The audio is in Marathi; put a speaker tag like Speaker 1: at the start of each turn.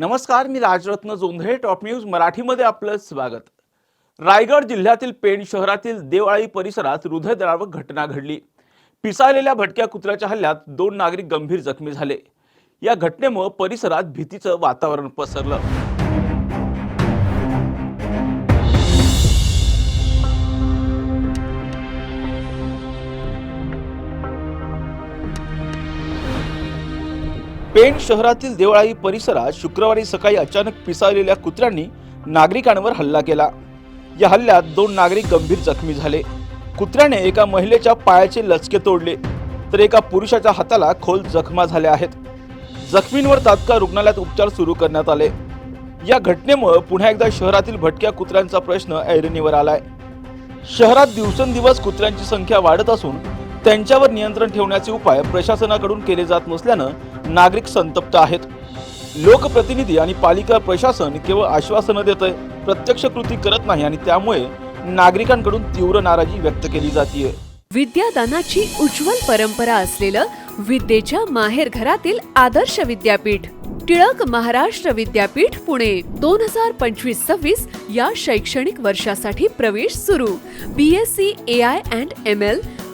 Speaker 1: नमस्कार मी राजरत्न जोंधळे टॉप न्यूज मराठीमध्ये आपलं स्वागत. रायगड जिल्ह्यातील पेण शहरातील देवळाई परिसरात हृदयद्रावक घटना घडली. पिसाळलेल्या भटक्या कुत्र्याच्या हल्ल्यात दोन नागरिक गंभीर जखमी झाले. या घटनेमुळे परिसरात भीतीचं वातावरण पसरलं. पेण शहरातील देवळाई परिसरात शुक्रवारी सकाळी अचानक पिसाळलेल्या कुत्र्यांनी नागरिकांवर हल्ला केला. या हल्ल्यात दोन नागरिक गंभीर जखमी झाले. कुत्र्याने एका महिलेच्या पायाचे लचके तोडले तर एका पुरुषाच्या हाताला खोल जखमा झाल्या आहेत. जखमींवर तात्काळ रुग्णालयात उपचार सुरू करण्यात आले. या घटनेमुळे पुन्हा एकदा शहरातील भटक्या कुत्र्यांचा प्रश्न ऐरणीवर आलाय. शहरात दिवसेंदिवस कुत्र्यांची संख्या वाढत असून त्यांच्यावर नियंत्रण ठेवण्याचे उपाय प्रशासनाकडून केले जात नसल्यानं नागरिक संतप्त आहेत. लोकप्रतिनिधी आणि पालिका प्रशासन केवळ आश्वासनं देत आहे प्रत्यक्ष कृती करत नाही आणि त्यामुळे नागरिकांकडून तीव्र नाराजी व्यक्त केली जाते
Speaker 2: विद्यादानाची उज्ज्वल परंपरा असलेलं विद्येच्या माहेर घरातील आदर्श विद्यापीठ टिळक महाराष्ट्र विद्यापीठ पुणे दोन हजार पंचवीस सव्वीस या शैक्षणिक वर्षासाठी प्रवेश सुरू. B S C A I and M L